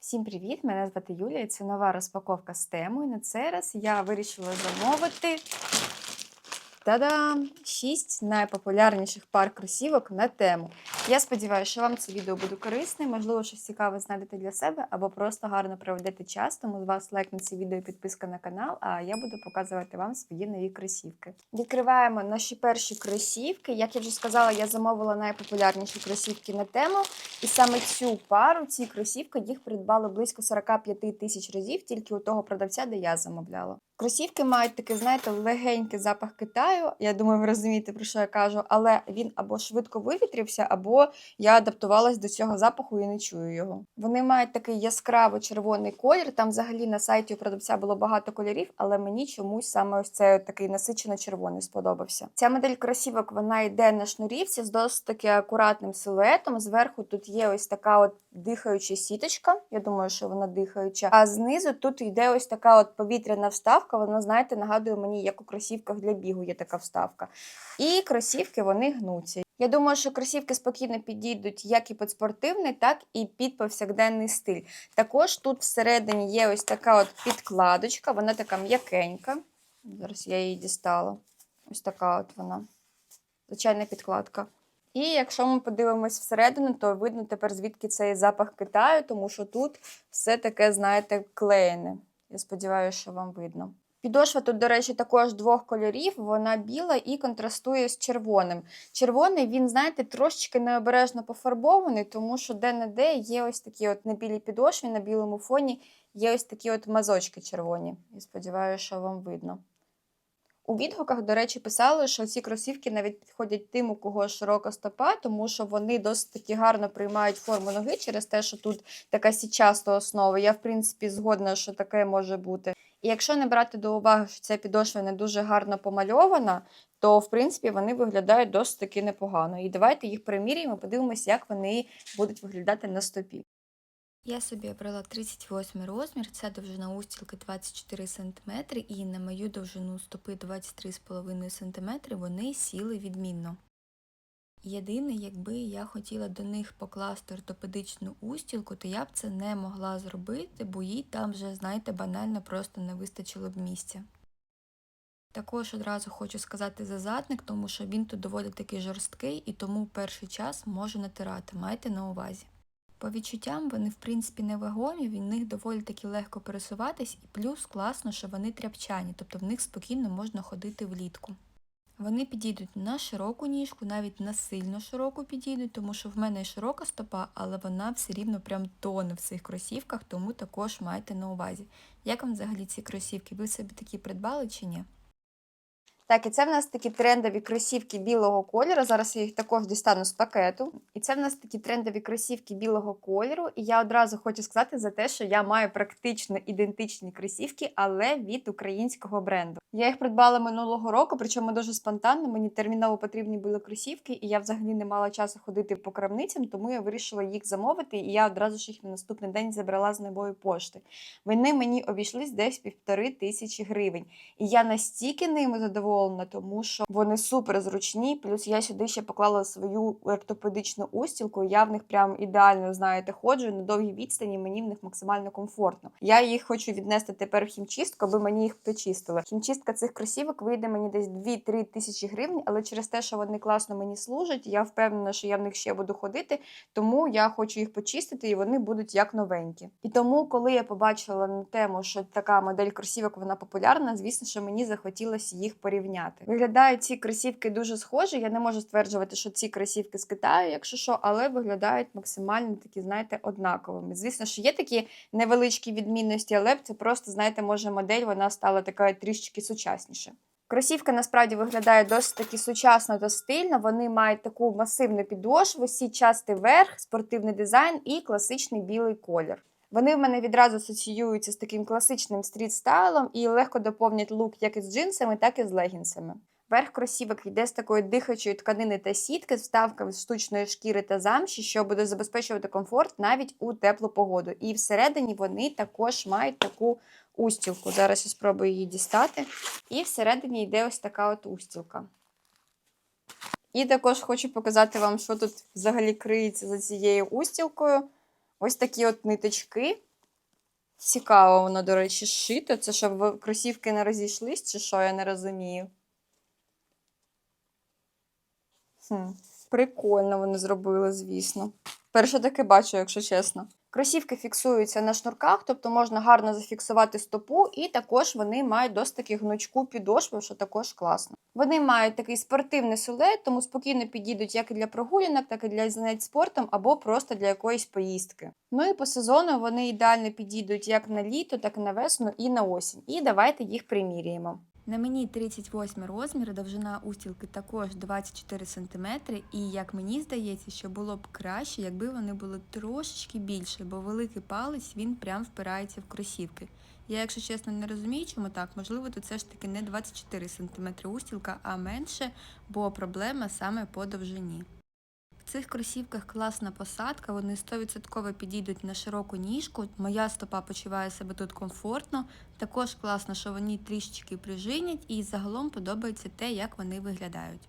Всім привіт! Мене звати Юлія. Це нова розпаковка з темою. На цей раз я вирішила замовити та-дам! 6 найпопулярніших пар кросівок на тему. Я сподіваюся, що вам це відео буде корисне, можливо, щось цікаве знайдете для себе або просто гарно проведете час. Тому з вас лайк на це відео і підписка на канал, а я буду показувати вам свої нові кросівки. Відкриваємо наші перші кросівки. Як я вже сказала, я замовила найпопулярніші кросівки на тему. І саме цю пару, ці кросівки, їх придбали близько 45 тисяч разів тільки у того продавця, де я замовляла. Кросівки мають такий, знаєте, легенький запах Китаю. Я думаю, ви розумієте, про що я кажу, але він або швидко вивітрівся, або я адаптувалась до цього запаху і не чую його. Вони мають такий яскраво червоний колір. Там взагалі на сайті у продавця було багато кольорів, але мені чомусь саме ось цей такий насичено червоний сподобався. Ця модель кросівок вона йде на шнурівці з досить таки акуратним силуетом. Зверху тут є ось така от дихаюча сіточка. Я думаю, що вона дихаюча. А знизу тут йде ось така от повітряна вставка. Вона, знаєте, нагадує мені, як у кросівках для бігу є така вставка. І кросівки вони гнуться. Я думаю, що кросівки спокійно підійдуть як і під спортивний, так і під повсякденний стиль. Також тут всередині є ось така от підкладочка, вона така м'якенька. Зараз я її дістала. Ось така от вона. Звичайна підкладка. І якщо ми подивимось всередину, то видно тепер, звідки цей запах Китаю, тому що тут все таке, знаєте, клеєне. Я сподіваюся, що вам видно. Підошва тут, до речі, також двох кольорів. Вона біла і контрастує з червоним. Червоний, він, знаєте, трошечки необережно пофарбований, тому що де-не-де є ось такі от на білій підошві, на білому фоні є ось такі от мазочки червоні. Я сподіваюся, що вам видно. У відгуках, до речі, писали, що ці кросівки навіть підходять тим, у кого широка стопа, тому що вони досить гарно приймають форму ноги через те, що тут така січаста основа. Я, в принципі, згодна, що таке може бути. І якщо не брати до уваги, що ця підошва не дуже гарно помальована, то в принципі вони виглядають досить таки непогано. І давайте їх приміряємо, подивимося, як вони будуть виглядати на стопі. Я собі обрала 38 розмір, це довжина устілки 24 см, і на мою довжину стопи 23,5 см вони сіли відмінно. Єдине, якби я хотіла до них покласти ортопедичну устілку, то я б це не могла зробити, бо їй там вже, знаєте, банально просто не вистачило б місця. Також одразу хочу сказати за задник, тому що він тут доволі таки жорсткий і тому перший час може натирати, майте на увазі. По відчуттям вони, в принципі, не вагомі, в них доволі таки легко пересуватись, і плюс класно, що вони тряпчані, тобто в них спокійно можна ходити влітку. Вони підійдуть на широку ніжку, навіть на сильно широку підійдуть, тому що в мене широка стопа, але вона все рівно прям тоне в цих кросівках, тому також майте на увазі. Як вам взагалі ці кросівки? Ви собі такі придбали чи ні? Так, і це в нас такі трендові кросівки білого кольору. Зараз я їх також дістану з пакету. І це в нас такі трендові кросівки білого кольору. І я одразу хочу сказати за те, що я маю практично ідентичні кросівки, але від українського бренду. Я їх придбала минулого року, причому дуже спонтанно. Мені терміново потрібні були кросівки, і я взагалі не мала часу ходити по крамницям, тому я вирішила їх замовити. І я одразу ж їх на наступний день забрала з нової пошти. Вони мені обійшлись десь півтори тисячі гривень. І я настільки ними задоволена, тому що вони супер зручні. Плюс я сюди ще поклала свою ортопедичну устілку. Я в них прям ідеально знаєте, ходжу на довгій відстані. Мені в них максимально комфортно. Я їх хочу віднести тепер в хімчистку, аби мені їх почистили. Хімчистка цих кросівок вийде мені десь 2-3 тисячі гривень, але через те, що вони класно мені служать, я впевнена, що я в них ще буду ходити. Тому я хочу їх почистити, і вони будуть як новенькі. І тому, коли я побачила на тему, що така модель кросівок вона популярна, звісно, що мені захотілося їх порівняти. Виглядають ці кросівки дуже схожі. Я не можу стверджувати, що ці кросівки з Китаю, якщо що, але виглядають максимально такі, знаєте, однаковими. Звісно, що є такі невеличкі відмінності, але це просто, знаєте, може модель вона стала така трішечки сучасніше. Кросівки насправді виглядають досить таки сучасно та стильно. Вони мають таку масивну підошву, січастий верх, спортивний дизайн і класичний білий колір. Вони в мене відразу асоціюються з таким класичним стріт-стайлом і легко доповнять лук як із джинсами, так і з легінсами. Верх кросівок йде з такої дихаючої тканини та сітки з вставками з штучної шкіри та замші, що буде забезпечувати комфорт навіть у теплу погоду. І всередині вони також мають таку устілку. Зараз я спробую її дістати. І всередині йде ось така от устілка. І також хочу показати вам, що тут взагалі криється за цією устілкою. Ось такі от ниточки. Цікаво, воно, до речі, шито. Це щоб кросівки не розійшлись, чи що, я не розумію. Хм, прикольно вони зробили, звісно. Перше таке бачу, якщо чесно. Кросівки фіксуються на шнурках, тобто можна гарно зафіксувати стопу, і також вони мають досить таки гнучку підошву, що також класно. Вони мають такий спортивний силует, тому спокійно підійдуть як і для прогулянок, так і для занять спортом або просто для якоїсь поїздки. Ну і по сезону вони ідеально підійдуть як на літо, так і на весну і на осінь. І давайте їх приміряємо. На мені 38 розмір, довжина устілки також 24 см, і як мені здається, що було б краще, якби вони були трошечки більше, бо великий палець він прям впирається в кросівки. Я, якщо чесно, не розумію, чому так. Можливо, тут все ж таки не 24 см устілка, а менше, бо проблема саме по довжині. Цих кросівках класна посадка, вони 100% підійдуть на широку ніжку. Моя стопа почуває себе тут комфортно. Також класно, що вони трішечки прижинять, і загалом подобається те, як вони виглядають.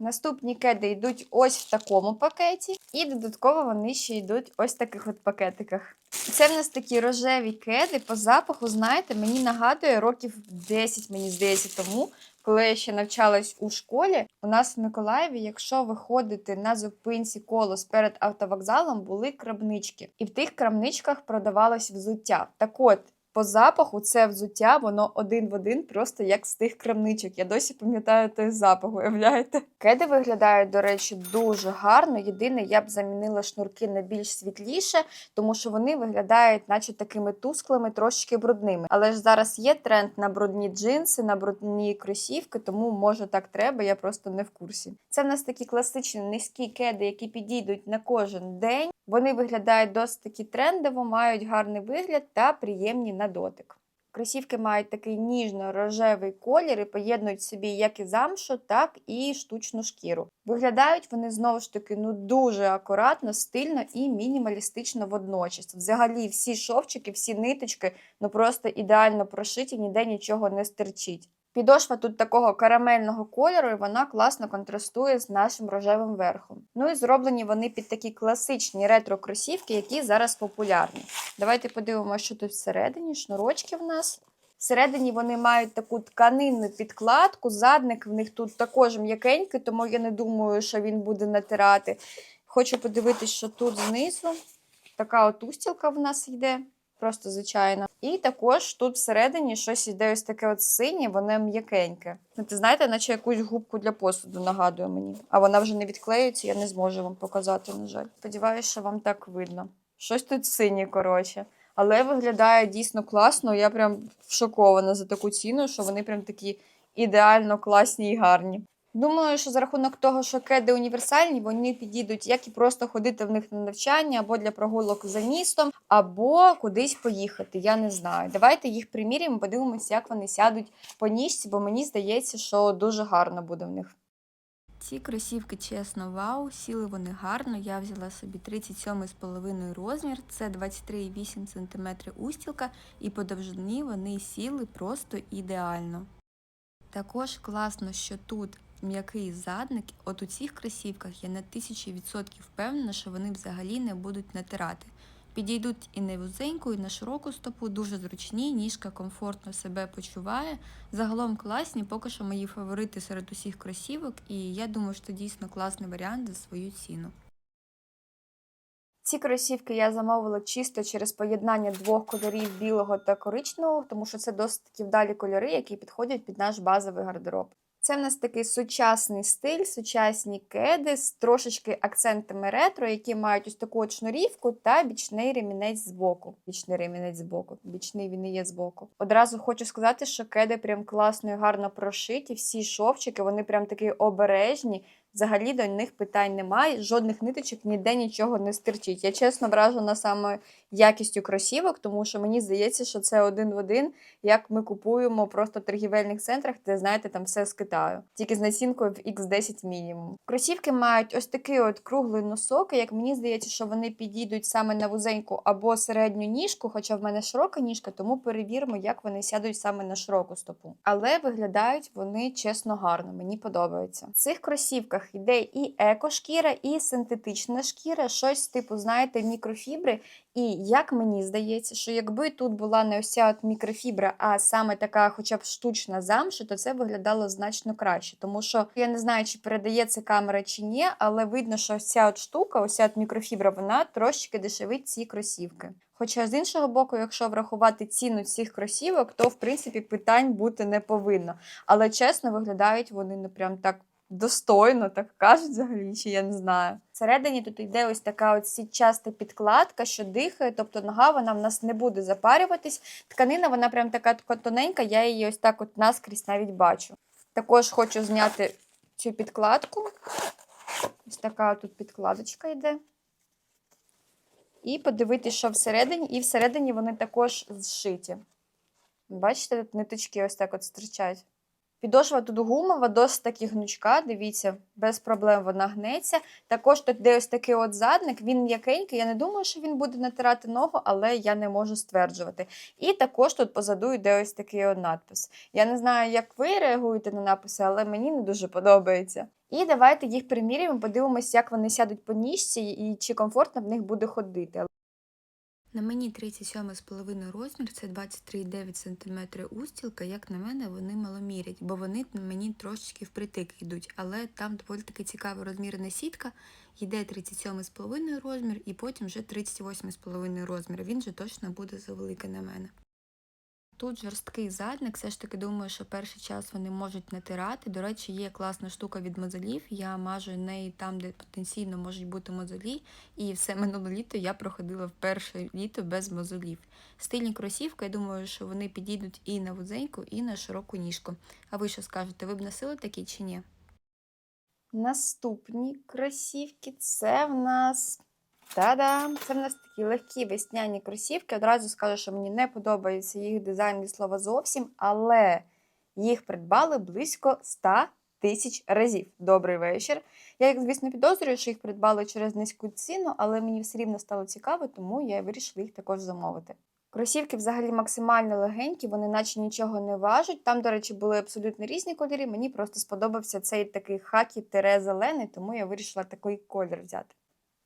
Наступні кеди йдуть ось в такому пакеті, і додатково вони ще йдуть ось в таких от пакетиках. Це в нас такі рожеві кеди по запаху, знаєте, мені нагадує років 10, мені здається, тому, коли я ще навчалась у школі. У нас в Миколаєві, якщо виходити на зупинці колос перед автовокзалом, були крамнички, і в тих крамничках продавалось взуття. Так от. По запаху це взуття, воно один в один, просто як з тих крамничок. Я досі пам'ятаю той запах, уявляєте? Кеди виглядають, до речі, дуже гарно. Єдине, я б замінила шнурки на більш світліше, тому що вони виглядають, наче такими тусклими, трошки брудними. Але ж зараз є тренд на брудні джинси, на брудні кросівки, тому може так треба, я просто не в курсі. Це в нас такі класичні низькі кеди, які підійдуть на кожен день. Вони виглядають досить таки трендово, мають гарний вигляд та приємні на дотик. Кросівки мають такий ніжно-рожевий колір і поєднують собі як і замшу, так і штучну шкіру. Виглядають вони знову ж таки ну дуже акуратно, стильно і мінімалістично водночас. Взагалі, всі шовчики, всі ниточки ну просто ідеально прошиті, ніде нічого не стерчить. Підошва тут такого карамельного кольору, і вона класно контрастує з нашим рожевим верхом. Ну і зроблені вони під такі класичні ретро-кросівки, які зараз популярні. Давайте подивимося, що тут всередині. Шнурочки в нас. Всередині вони мають таку тканинну підкладку, задник в них тут також м'якенький, тому я не думаю, що він буде натирати. Хочу подивитися, що тут знизу. Така от устілка в нас йде, просто звичайна. І також тут всередині щось йде ось таке от синє, воно м'якеньке. Ну, ти знаєте, наче якусь губку для посуду нагадує мені. А вона вже не відклеюється, я не зможу вам показати, на жаль. Сподіваюся, що вам так видно. Щось тут синє, коротше. Але виглядає дійсно класно. Я прям шокована за таку ціну, що вони прям такі ідеально класні і гарні. Думаю, що за рахунок того, що кеди універсальні, вони підійдуть як і просто ходити в них на навчання, або для прогулок за містом, або кудись поїхати. Я не знаю. Давайте їх приміряємо, подивимося, як вони сядуть по ніжці, бо мені здається, що дуже гарно буде в них. Ці кросівки, чесно, вау, сіли вони гарно. Я взяла собі 37,5 розмір, це 23,8 см устілка, і по довжині вони сіли просто ідеально. Також класно, що тут м'який задник, от у цих кросівках я на 1000% впевнена, що вони взагалі не будуть натирати. Підійдуть і на вузеньку, і на широку стопу, дуже зручні, ніжка комфортно себе почуває. Загалом класні, поки що мої фаворити серед усіх кросівок, і я думаю, що це дійсно класний варіант за свою ціну. Ці кросівки я замовила чисто через поєднання двох кольорів білого та коричневого, тому що це досить такі вдалі кольори, які підходять під наш базовий гардероб. Це в нас такий сучасний стиль, сучасні кеди з трошечки акцентами ретро, які мають ось таку от шнурівку та бічний ремінець збоку. Бічний ремінець збоку. Бічний він і є збоку. Одразу хочу сказати, що кеди прям класно і гарно прошиті. Всі шовчики, вони прям такі обережні. Взагалі до них питань немає, жодних ниточок ніде нічого не стирчить. Я чесно вражена саме якістю кросівок, тому що мені здається, що це один в один, як ми купуємо просто в торгівельних центрах, де знаєте, там все з Китаю, тільки з націнкою в X10 мінімум. Кросівки мають ось такий от круглий носок. Як мені здається, що вони підійдуть саме на вузеньку або середню ніжку, хоча в мене широка ніжка, тому перевіримо, як вони сядуть саме на широку стопу. Але виглядають вони чесно гарно, мені подобається. В цих кросівках кросівках йде і екошкіра, і синтетична шкіра, щось типу, знаєте, мікрофібри. І як мені здається, що якби тут була не ось ця от мікрофібра, а саме така, хоча б штучна замша, то це виглядало значно краще. Тому що я не знаю, чи передає це камера чи ні, але видно, що ось ця от штука, ось ця от мікрофібра, вона трошки дешевить ці кросівки. Хоча з іншого боку, якщо врахувати ціну цих кросівок, то в принципі питань бути не повинно. Але чесно, виглядають вони ну прям так достойно, так кажуть взагалі, чи я не знаю. Всередині тут йде ось така от сітчаста підкладка, що дихає, тобто нога вона в нас не буде запарюватись. Тканина, вона прям така тоненька, я її ось так от наскрізь навіть бачу. Також хочу зняти цю підкладку. Ось така тут підкладочка йде. І подивитися, що всередині, і всередині вони також зшиті. Бачите, тут ниточки ось так от стирчать. Підошва тут гумова, досить таки гнучка, дивіться, без проблем вона гнеться. Також тут де ось такий от задник, він м'якенький. Я не думаю, що він буде натирати ногу, але я не можу стверджувати. І також тут позаду йде ось такий от надпис. Я не знаю, як ви реагуєте на написи, але мені не дуже подобається. І давайте їх приміряємо, подивимось, як вони сядуть по ніжці і чи комфортно в них буде ходити. На мені 37,5 розмір, це 23,9 см устілка. Як на мене, вони маломірять, бо вони мені трошечки впритик йдуть. Але там доволі таки цікава розмірна сітка. Йде 37,5 розмір і потім вже 38,5 розмір. Він же точно буде завеликий на мене. Тут жорсткий задник, все ж таки думаю, що перший час вони можуть натирати. До речі, є класна штука від мозолів. Я мажу неї там, де потенційно можуть бути мозолі, і все минуле літо я проходила в перше літо без мозолів. Стильні кросівки, я думаю, що вони підійдуть і на вузеньку, і на широку ніжку. А ви що скажете, ви б носили такі чи ні? Наступні кросівки це в нас. Та-дам! Це в нас такі легкі весняні кросівки. Одразу скажу, що мені не подобається їх дизайн від слова зовсім, але їх придбали близько 100 тисяч разів. Добрий вечір. Я, як звісно, підозрюю, що їх придбали через низьку ціну, але мені все рівно стало цікаво, тому я вирішила їх також замовити. Кросівки взагалі максимально легенькі, вони наче нічого не важать. Там, до речі, були абсолютно різні кольори. Мені просто сподобався цей такий хакі тире зелений, тому я вирішила такий колір взяти.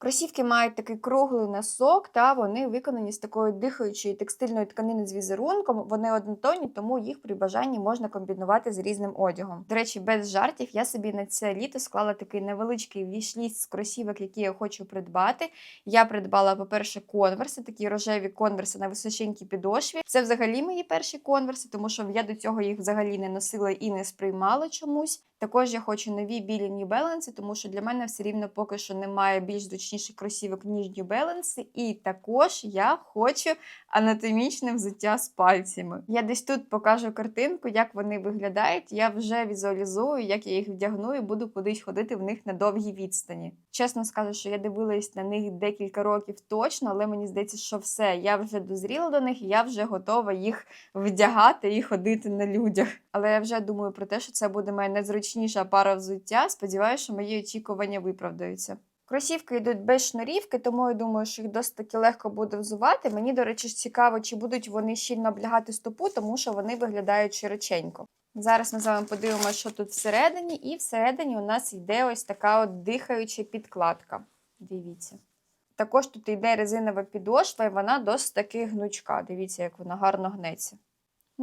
Кросівки мають такий круглий носок, та вони виконані з такої дихаючої текстильної тканини з візерунком. Вони однотонні, тому їх при бажанні можна комбінувати з різним одягом. До речі, без жартів я собі на це літо склала такий невеличкий вішліст з кросівок, які я хочу придбати. Я придбала, по-перше, конверси, такі рожеві конверси на височенькій підошві. Це взагалі мої перші конверси, тому що я до цього їх взагалі не носила і не сприймала чомусь. Також я хочу нові білі New Balance, тому що для мене все рівно поки що немає більш зручніших кросівок, ніж New Balance. І також я хочу анатомічне взуття з пальцями. Я десь тут покажу картинку, як вони виглядають. Я вже візуалізую, як я їх вдягну і буду кудись ходити в них на довгій відстані. Чесно скажу, що я дивилась на них декілька років точно, але мені здається, що все, я вже дозріла до них, я вже готова їх вдягати і ходити на людях. Але я вже думаю про те, що це буде моя найзручніша пара взуття. Сподіваюся, що мої очікування виправдаються. Кросівки йдуть без шнурівки, тому я думаю, що їх досить легко буде взувати. Мені, до речі, цікаво, чи будуть вони щільно облягати стопу, тому що вони виглядають широченько. Зараз ми з вами подивимося, що тут всередині, і всередині у нас йде ось така от дихаюча підкладка. Дивіться. Також тут йде резинова підошва, і вона досить таки гнучка. Дивіться, як вона гарно гнеться.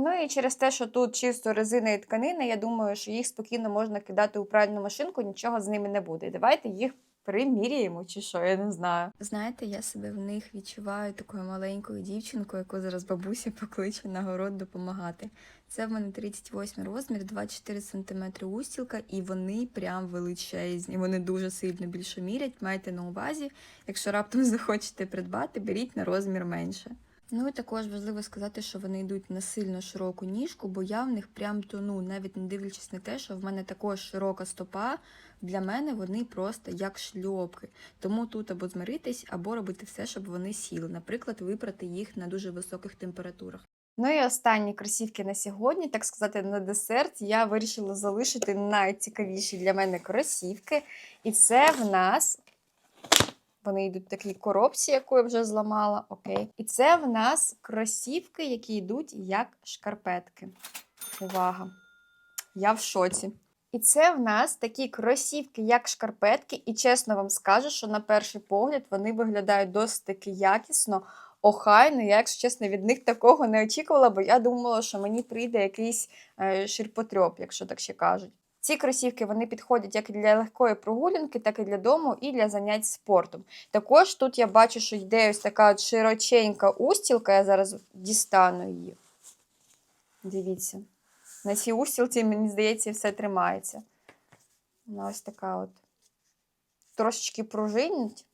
Ну і через те, що тут чисто резина і тканина, я думаю, що їх спокійно можна кидати у пральну машинку, нічого з ними не буде. Давайте їх приміряємо, чи що, я не знаю. Знаєте, я себе в них відчуваю такою маленькою дівчинкою, яку зараз бабуся покличе на город допомагати. Це в мене 38 розмір, 24 см устілка, і вони прям величезні. Вони дуже сильно більше мірять. Майте на увазі, якщо раптом захочете придбати, беріть на розмір менше. Ну і також важливо сказати, що вони йдуть на сильно широку ніжку, бо я в них прям тону, навіть не дивлячись на те, що в мене також широка стопа. Для мене вони просто як шльопки. Тому тут або змиритись, або робити все, щоб вони сіли. Наприклад, випрати їх на дуже високих температурах. Ну і останні кросівки на сьогодні, так сказати, на десерт, я вирішила залишити найцікавіші для мене кросівки. І це в нас. Вони йдуть в такій коробці, яку я вже зламала. Окей. І це в нас кросівки, які йдуть як шкарпетки. Увага! Я в шоці. І це в нас такі кросівки, як шкарпетки, і чесно вам скажу, що на перший погляд вони виглядають досить таки якісно, охайно. Я, якщо чесно, від них такого не очікувала, бо я думала, що мені прийде якийсь е, ширпотрьоп, якщо так ще кажуть. Ці кросівки вони підходять як для легкої прогулянки, так і для дому, і для занять спортом. Також тут я бачу, що йде ось така от широченька устілка, я зараз дістану її. Дивіться. На цій устілці, мені здається, все тримається. Вона ось така от. Трошечки пружинить.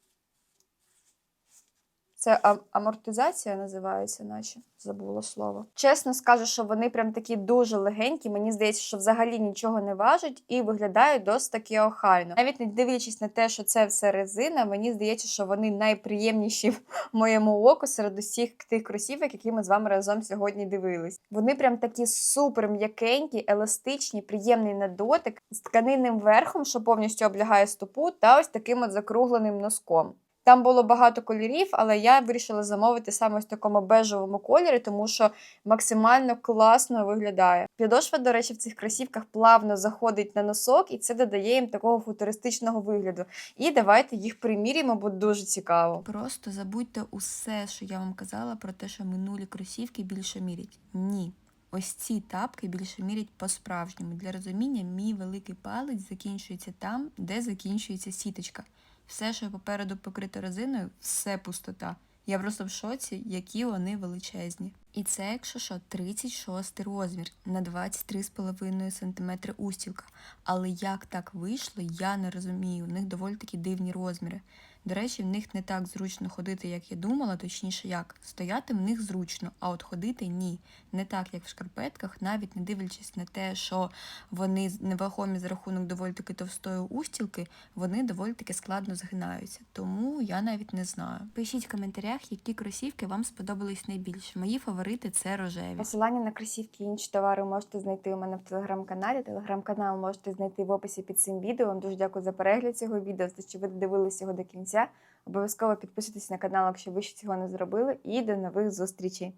Це амортизація називається, наче забула слово. Чесно скажу, що вони прям такі дуже легенькі. Мені здається, що взагалі нічого не важать і виглядають досить таки охайно. Навіть не дивлячись на те, що це все резина, мені здається, що вони найприємніші в моєму оку серед усіх тих кросівок, які ми з вами разом сьогодні дивились. Вони прям такі супер м'якенькі, еластичні, приємний на дотик з тканинним верхом, що повністю облягає стопу, та ось таким от закругленим носком. Там було багато кольорів, але я вирішила замовити саме в такому бежевому кольорі, тому що максимально класно виглядає. Підошва, до речі, в цих кросівках плавно заходить на носок, і це додає їм такого футуристичного вигляду. І давайте їх приміряємо, бо дуже цікаво. Просто забудьте усе, що я вам казала про те, що минулі кросівки більше мірять. Ні. Ось ці тапки більше мірять по-справжньому. Для розуміння, мій великий палець закінчується там, де закінчується сіточка. Все, що попереду покрито резиною, все пустота. Я просто в шоці, які вони величезні. І це, якщо що, 36 розмір на 23,5 см устілка. Але як так вийшло, я не розумію. У них доволі такі дивні розміри. До речі, в них не так зручно ходити, як я думала, точніше як. Стояти в них зручно, а от ходити ні. Не так, як в шкарпетках, навіть не дивлячись на те, що вони невагомі за рахунок доволі таки товстої устілки, вони доволі таки складно згинаються. Тому я навіть не знаю. Пишіть в коментарях, які кросівки вам сподобались найбільше. Мої фаворити це рожеві. Посилання на кросівки і інші товари можете знайти у мене в телеграм-каналі. Телеграм-канал можете знайти в описі під цим відео. Вам дуже дякую за перегляд цього відео, за що ви дивилися його до кінця. Обов'язково підписуйтесь на канал, якщо ви ще цього не зробили. І до нових зустрічей!